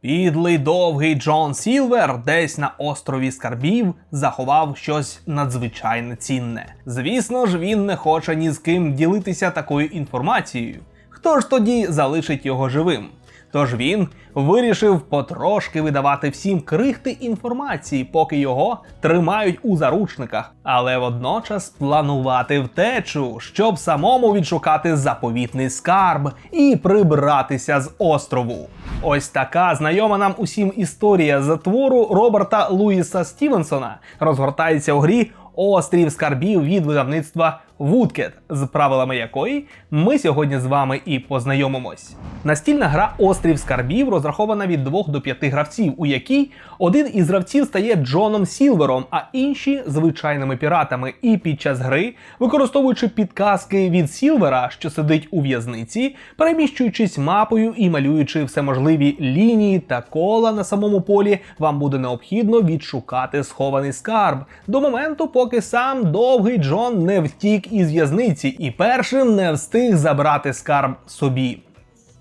Підлий довгий Джон Сілвер десь на острові скарбів заховав щось надзвичайно цінне. Звісно ж, він не хоче ні з ким ділитися такою інформацією. Хто ж тоді залишить його живим? Тож він вирішив потрошки видавати всім крихти інформації, поки його тримають у заручниках, але водночас планувати втечу, щоб самому відшукати заповітний скарб і прибратися з острову. Ось така знайома нам усім історія затвору Роберта Луїса Стівенсона розгортається у грі Острів скарбів від видавництва Woodcat, з правилами якої ми сьогодні з вами і познайомимось. Настільна гра Острів скарбів розрахована від 2 до 5 гравців, у якій один із гравців стає Джоном Сілвером, а інші звичайними піратами. І під час гри, використовуючи підказки від Сілвера, що сидить у в'язниці, переміщуючись мапою і малюючи всеможливі лінії та кола на самому полі, вам буде необхідно відшукати схований скарб до моменту, поки сам довгий Джон не втік із в'язниці і першим не встиг забрати скарб собі.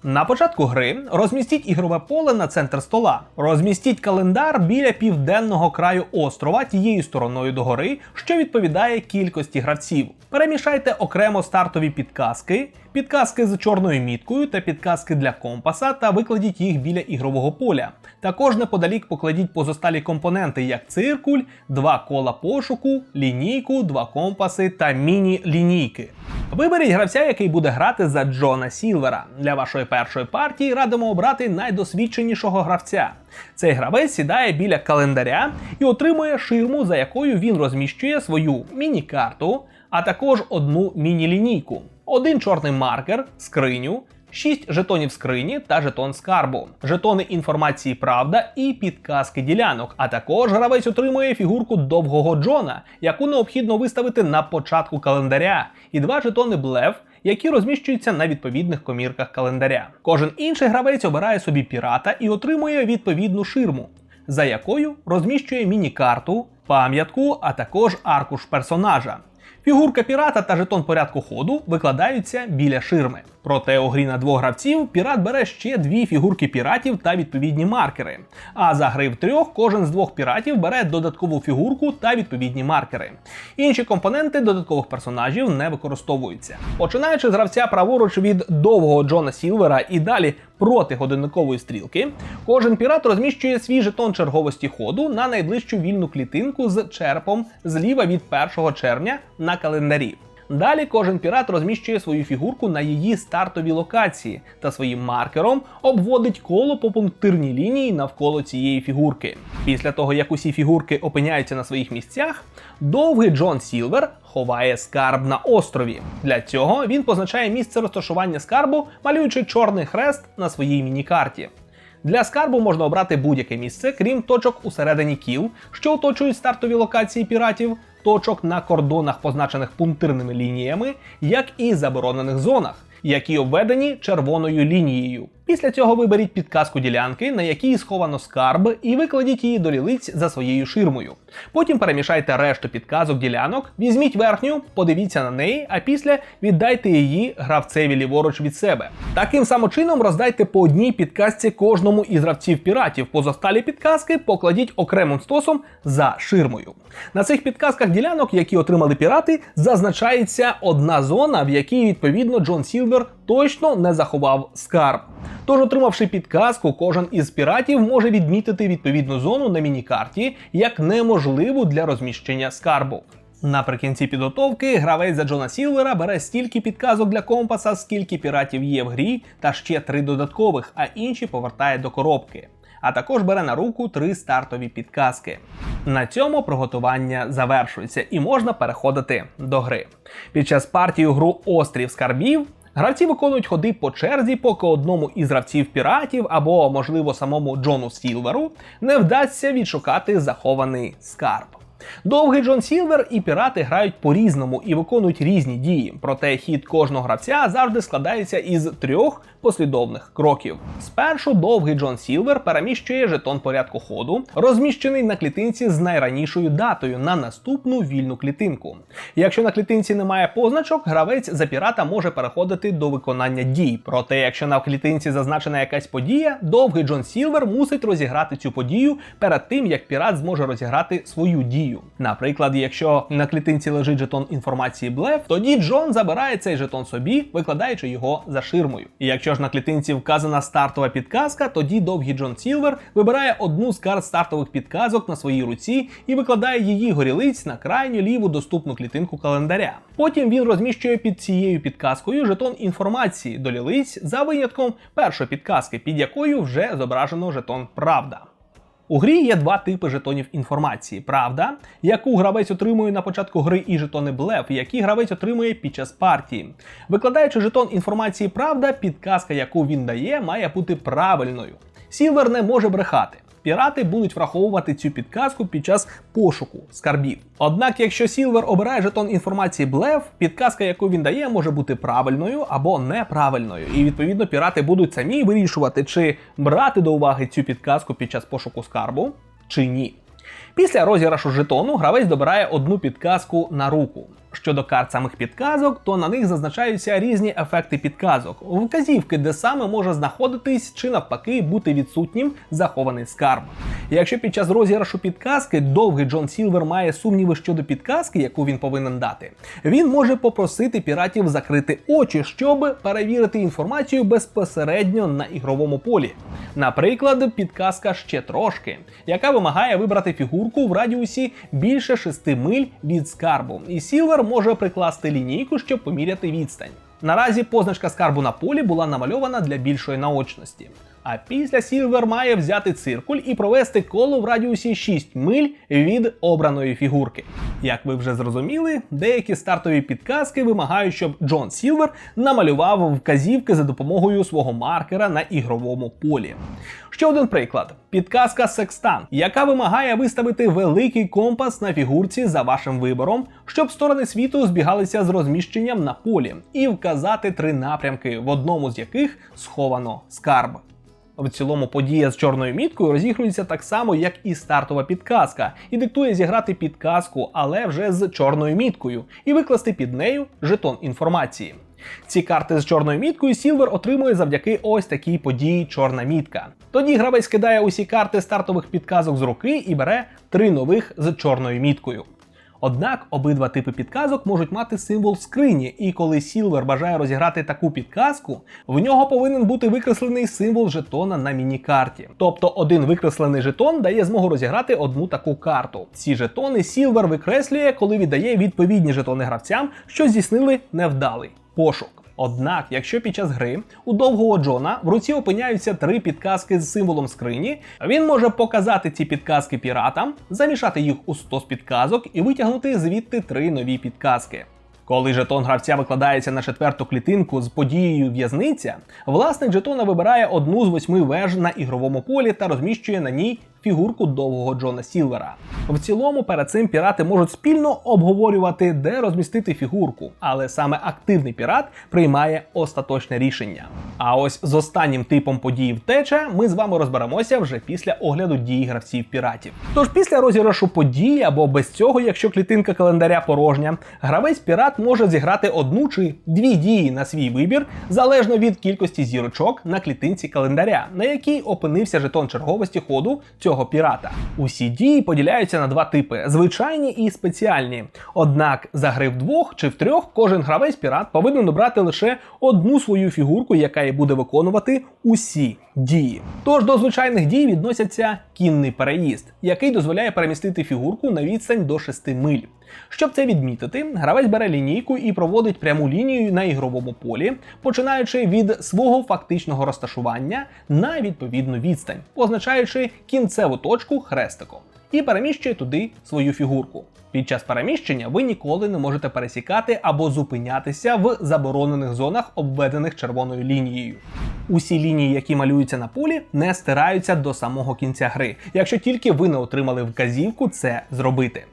На початку гри розмістіть ігрове поле на центр стола. Розмістіть календар біля південного краю острова тією стороною догори, що відповідає кількості гравців. Перемішайте окремо стартові підказки, підказки з чорною міткою та підказки для компаса та викладіть їх біля ігрового поля. Також неподалік покладіть позосталі компоненти, як циркуль, два кола пошуку, лінійку, два компаси та міні-лінійки. Виберіть гравця, який буде грати за Джона Сілвера. Для вашої першої партії радимо обрати найдосвідченішого гравця. Цей гравець сідає біля календаря і отримує ширму, за якою він розміщує свою міні-карту, а також одну міні-лінійку, один чорний маркер, скриню. 6 жетонів скрині та жетон скарбу, жетони інформації правда і підказки ділянок. А також гравець отримує фігурку довгого Джона, яку необхідно виставити на початку календаря, і два жетони блеф, які розміщуються на відповідних комірках календаря. Кожен інший гравець обирає собі пірата і отримує відповідну ширму, за якою розміщує міні-карту, пам'ятку, а також аркуш персонажа. Фігурка пірата та жетон порядку ходу викладаються біля ширми. Проте у грі на двох гравців пірат бере ще дві фігурки піратів та відповідні маркери. А за гри в трьох кожен з двох піратів бере додаткову фігурку та відповідні маркери. Інші компоненти додаткових персонажів не використовуються. Починаючи з гравця праворуч від довгого Джона Сілвера і далі проти годинникової стрілки, кожен пірат розміщує свій жетон черговості ходу на найближчу вільну клітинку з черпом зліва від 1 червня на календарі. Далі кожен пірат розміщує свою фігурку на її стартовій локації та своїм маркером обводить коло по пунктирній лінії навколо цієї фігурки. Після того, як усі фігурки опиняються на своїх місцях, довгий Джон Сілвер ховає скарб на острові. Для цього він позначає місце розташування скарбу, малюючи чорний хрест на своїй міні-карті. Для скарбу можна обрати будь-яке місце, крім точок усередині кіл, що оточують стартові локації піратів, точок на кордонах, позначених пунктирними лініями, як і заборонених зонах, які обведені червоною лінією. Після цього виберіть підказку ділянки, на якій сховано скарб, і викладіть її до лілиць за своєю ширмою. Потім перемішайте решту підказок ділянок, візьміть верхню, подивіться на неї, а після віддайте її гравцеві ліворуч від себе. Таким самим чином роздайте по одній підказці кожному із гравців піратів. Позосталі підказки покладіть окремим стосом за ширмою. На цих підказках ділянок, які отримали пірати, зазначається одна зона, в якій відповідно Джон Сілвер точно не заховав скарб. Тож, отримавши підказку, кожен із піратів може відмітити відповідну зону на міні-карті як неможливу для розміщення скарбу. Наприкінці підготовки гравець за Джона Сілвера бере стільки підказок для компаса, скільки піратів є в грі, та ще три додаткових, а інші повертає до коробки. А також бере на руку три стартові підказки. На цьому приготування завершується і можна переходити до гри. Під час партії гру Острів Скарбів Гравці виконують ходи по черзі, поки одному із гравців піратів або, можливо, самому Джону Сілверу не вдасться відшукати захований скарб. Довгий Джон Сілвер і пірати грають по-різному і виконують різні дії. Проте хід кожного гравця завжди складається із трьох послідовних кроків. Спершу довгий Джон Сілвер переміщує жетон порядку ходу, розміщений на клітинці з найранішою датою на наступну вільну клітинку. Якщо на клітинці немає позначок, гравець за пірата може переходити до виконання дій. Проте, якщо на клітинці зазначена якась подія, довгий Джон Сілвер мусить розіграти цю подію перед тим, як пірат зможе розіграти свою дію. Наприклад, якщо на клітинці лежить жетон інформації блеф, тоді Джон забирає цей жетон собі, викладаючи його за ширмою. І якщо ж на клітинці вказана стартова підказка, тоді довгий Джон Сілвер вибирає одну з карт стартових підказок на своїй руці і викладає її горілиць на крайню ліву доступну клітинку календаря. Потім він розміщує під цією підказкою жетон інформації до лілиць за винятком першої підказки, під якою вже зображено жетон Правда. У грі є два типи жетонів інформації: правда, яку гравець отримує на початку гри, і жетони блеф, які гравець отримує під час партії. Викладаючи жетон інформації правда, підказка, яку він дає, має бути правильною. Сілвер не може брехати. Пірати будуть враховувати цю підказку під час пошуку скарбів. Однак, якщо Сілвер обирає жетон інформації блеф, підказка, яку він дає, може бути правильною або неправильною. І відповідно пірати будуть самі вирішувати, чи брати до уваги цю підказку під час пошуку скарбу, чи ні. Після розіграшу жетону гравець добирає одну підказку на руку. Щодо карт самих підказок, то на них зазначаються різні ефекти підказок, вказівки, де саме може знаходитись чи навпаки бути відсутнім захований скарб. Якщо під час розіграшу підказки довгий Джон Сілвер має сумніви щодо підказки, яку він повинен дати, він може попросити піратів закрити очі, щоб перевірити інформацію безпосередньо на ігровому полі. Наприклад, підказка ще трошки, яка вимагає вибрати фігурку в радіусі більше 6 миль від скарбу, і Сілвер може прикласти лінійку, щоб поміряти відстань. Наразі позначка скарбу на полі була намальована для більшої наочності. А після Сілвер має взяти циркуль і провести коло в радіусі 6 миль від обраної фігурки. Як ви вже зрозуміли, деякі стартові підказки вимагають, щоб Джон Сілвер намалював вказівки за допомогою свого маркера на ігровому полі. Ще один приклад: підказка секстан, яка вимагає виставити великий компас на фігурці за вашим вибором, щоб сторони світу збігалися з розміщенням на полі, і вказати три напрямки, в одному з яких сховано скарб. В цілому подія з чорною міткою розігрується так само, як і стартова підказка, і диктує зіграти підказку, але вже з чорною міткою, і викласти під нею жетон інформації. Ці карти з чорною міткою Сілвер отримує завдяки ось такій події чорна мітка. Тоді гравець кидає усі карти стартових підказок з руки і бере три нових з чорною міткою. Однак обидва типи підказок можуть мати символ скрині, і коли Сілвер бажає розіграти таку підказку, в нього повинен бути викреслений символ жетона на міні-карті. Тобто один викреслений жетон дає змогу розіграти одну таку карту. Ці жетони Сілвер викреслює, коли віддає відповідні жетони гравцям, що здійснили невдалий пошук. Однак, якщо під час гри у довгого Джона в руці опиняються три підказки з символом скрині, він може показати ці підказки піратам, замішати їх у 100 з підказок і витягнути звідти три нові підказки. Коли жетон гравця викладається на четверту клітинку з подією в'язниця, власник жетона вибирає одну з восьми веж на ігровому полі та розміщує на ній фігурку довгого Джона Сілвера. В цілому перед цим пірати можуть спільно обговорювати, де розмістити фігурку, але саме активний пірат приймає остаточне рішення. А ось з останнім типом події втеча ми з вами розберемося вже після огляду дій гравців піратів. Тож після розіграшу події або без цього, якщо клітинка календаря порожня, гравець пірат може зіграти одну чи дві дії на свій вибір залежно від кількості зірочок на клітинці календаря, на якій опинився жетон черговості ходу цього цього пірата. Усі дії поділяються на два типи: звичайні і спеціальні. Однак за гри в двох чи в трьох кожен гравець пірат повинен обрати лише одну свою фігурку, яка і буде виконувати усі дії. Тож до звичайних дій відносяться кінний переїзд, який дозволяє перемістити фігурку на відстань до 6 миль. Щоб це відмітити, гравець бере лінійку і проводить пряму лінію на ігровому полі, починаючи від свого фактичного розташування на відповідну відстань, позначаючи кінцеву точку хрестиком, і переміщує туди свою фігурку. Під час переміщення ви ніколи не можете пересікати або зупинятися в заборонених зонах, обведених червоною лінією. Усі лінії, які малюються на полі, не стираються до самого кінця гри, якщо тільки ви не отримали вказівку це зробити.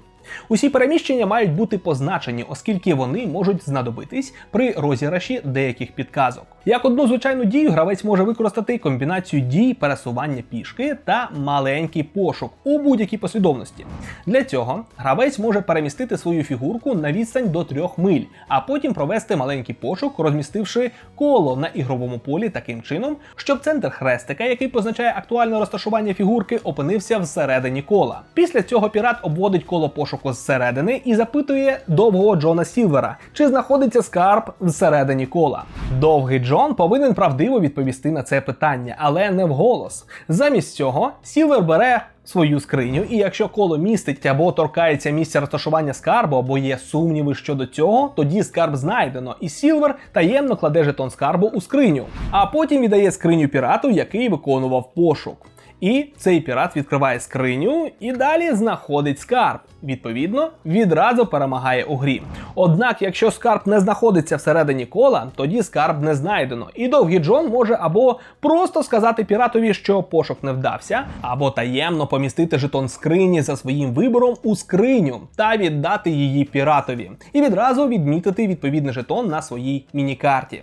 Усі переміщення мають бути позначені, оскільки вони можуть знадобитись при розіграші деяких підказок. Як одну звичайну дію, гравець може використати комбінацію дій пересування пішки та маленький пошук у будь-якій послідовності. Для цього гравець може перемістити свою фігурку на відстань до 3 миль, а потім провести маленький пошук, розмістивши коло на ігровому полі таким чином, щоб центр хрестика, який позначає актуальне розташування фігурки, опинився всередині кола. Після цього пірат обводить коло пошуку зсередини і запитує довгого Джона Сілвера, чи знаходиться скарб всередині кола. Довгий Джон повинен правдиво відповісти на це питання, але не вголос. Замість цього Сілвер бере свою скриню, і якщо коло містить або торкається місця розташування скарбу, або є сумніви щодо цього, тоді скарб знайдено, і Сілвер таємно кладе жетон скарбу у скриню, а потім віддає скриню пірату, який виконував пошук. І цей пірат відкриває скриню і далі знаходить скарб. Відповідно, відразу перемагає у грі. Однак, якщо скарб не знаходиться всередині кола, тоді скарб не знайдено. І довгий Джон може або просто сказати піратові, що пошук не вдався, або таємно помістити жетон скрині за своїм вибором у скриню та віддати її піратові, і відразу відмітити відповідний жетон на своїй мінікарті.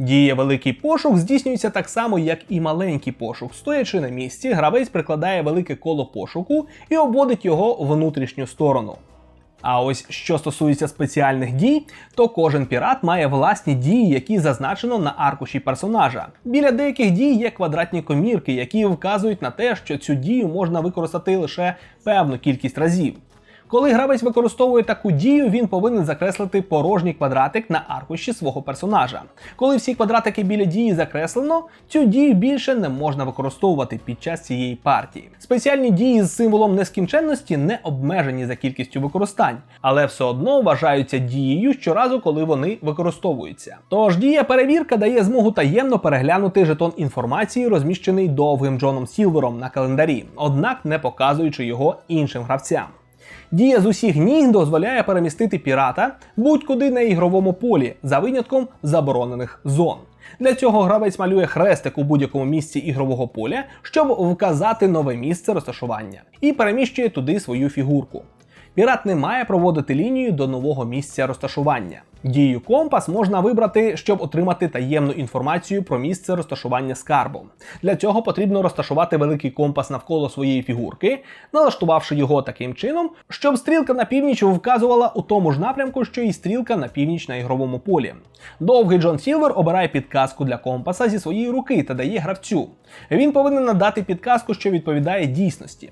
Діє великий пошук здійснюється так само, як і маленький пошук. Стоячи на місці, гравець прикладає велике коло пошуку і обводить його внутрішню сторону. А ось що стосується спеціальних дій, то кожен пірат має власні дії, які зазначено на аркуші персонажа. Біля деяких дій є квадратні комірки, які вказують на те, що цю дію можна використати лише певну кількість разів. Коли гравець використовує таку дію, він повинен закреслити порожній квадратик на аркуші свого персонажа. Коли всі квадратики біля дії закреслено, цю дію більше не можна використовувати під час цієї партії. Спеціальні дії з символом нескінченності не обмежені за кількістю використань, але все одно вважаються дією щоразу, коли вони використовуються. Тож дія перевірка дає змогу таємно переглянути жетон інформації, розміщений довгим Джоном Сілвером на календарі, однак не показуючи його іншим гравцям. Дія з усіх ніг дозволяє перемістити пірата будь-куди на ігровому полі за винятком заборонених зон. Для цього гравець малює хрестик у будь-якому місці ігрового поля, щоб вказати нове місце розташування, і переміщує туди свою фігурку. Пірат не має проводити лінію до нового місця розташування. Дію компас можна вибрати, щоб отримати таємну інформацію про місце розташування скарбу. Для цього потрібно розташувати великий компас навколо своєї фігурки, налаштувавши його таким чином, щоб стрілка на північ вказувала у тому ж напрямку, що і стрілка на північ на ігровому полі. Довгий Джон Сілвер обирає підказку для компаса зі своєї руки та дає гравцю. Він повинен надати підказку, що відповідає дійсності.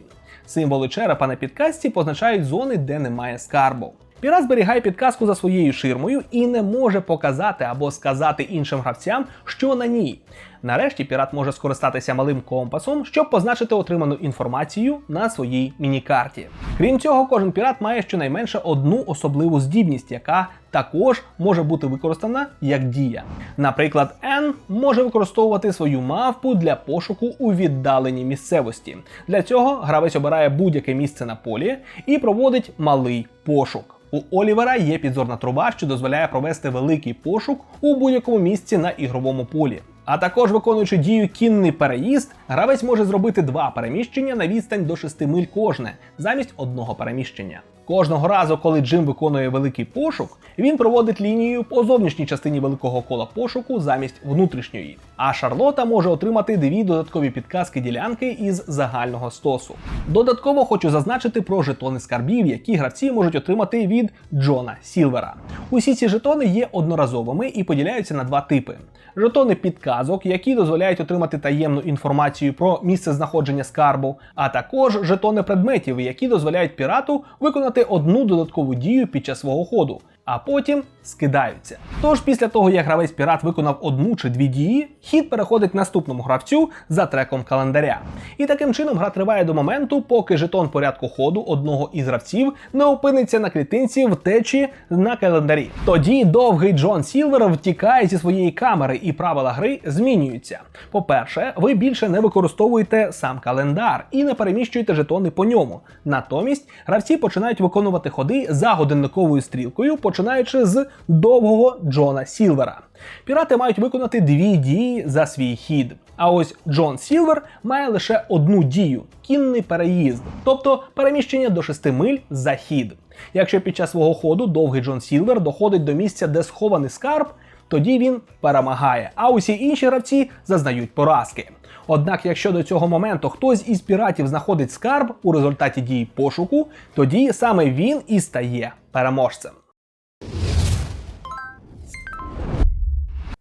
Символи черепа на підказці позначають зони, де немає скарбу. Пірат зберігає підказку за своєю ширмою і не може показати або сказати іншим гравцям, що на ній. Нарешті пірат може скористатися малим компасом, щоб позначити отриману інформацію на своїй мінікарті. Крім цього, кожен пірат має щонайменше одну особливу здібність, яка також може бути використана як дія. Наприклад, N може використовувати свою мавпу для пошуку у віддаленій місцевості. Для цього гравець обирає будь-яке місце на полі і проводить малий пошук. У Олівера є підзорна труба, що дозволяє провести великий пошук у будь-якому місці на ігровому полі. А також виконуючи дію кінний переїзд, гравець може зробити два переміщення на відстань до 6 миль кожне, замість одного переміщення. Кожного разу, коли Джим виконує великий пошук, він проводить лінію по зовнішній частині великого кола пошуку замість внутрішньої. А Шарлота може отримати дві додаткові підказки ділянки із загального стосу. Додатково хочу зазначити про жетони скарбів, які гравці можуть отримати від Джона Сілвера. Усі ці жетони є одноразовими і поділяються на два типи: жетони підказок, які дозволяють отримати таємну інформацію про місце знаходження скарбу, а також жетони предметів, які дозволяють пірату виконати одну додаткову дію під час свого ходу. А потім скидаються. Тож після того, як гравець пірат виконав одну чи дві дії, хід переходить наступному гравцю за треком календаря. І таким чином гра триває до моменту, поки жетон порядку ходу одного із гравців не опиниться на клітинці втечі на календарі. Тоді довгий Джон Сілвер втікає зі своєї камери, і правила гри змінюються. По-перше, ви більше не використовуєте сам календар і не переміщуєте жетони по ньому. Натомість гравці починають виконувати ходи за годинниковою стрілкою, починаючи з довгого Джона Сілвера. Пірати мають виконати дві дії за свій хід. А ось Джон Сілвер має лише одну дію кінний переїзд, тобто переміщення до 6 миль за хід. Якщо під час свого ходу довгий Джон Сілвер доходить до місця, де схований скарб, тоді він перемагає, а усі інші гравці зазнають поразки. Однак, якщо до цього моменту хтось із піратів знаходить скарб у результаті дій пошуку, тоді саме він і стає переможцем.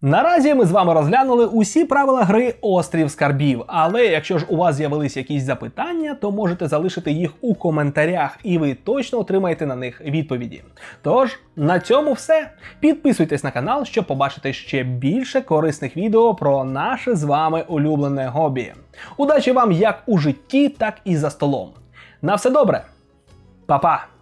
Наразі ми з вами розглянули усі правила гри Острів Скарбів. Але якщо ж у вас з'явились якісь запитання, то можете залишити їх у коментарях, і ви точно отримаєте на них відповіді. Тож на цьому все. Підписуйтесь на канал, щоб побачити ще більше корисних відео про наше з вами улюблене хобі. Удачі вам як у житті, так і за столом. На все добре, Па-па!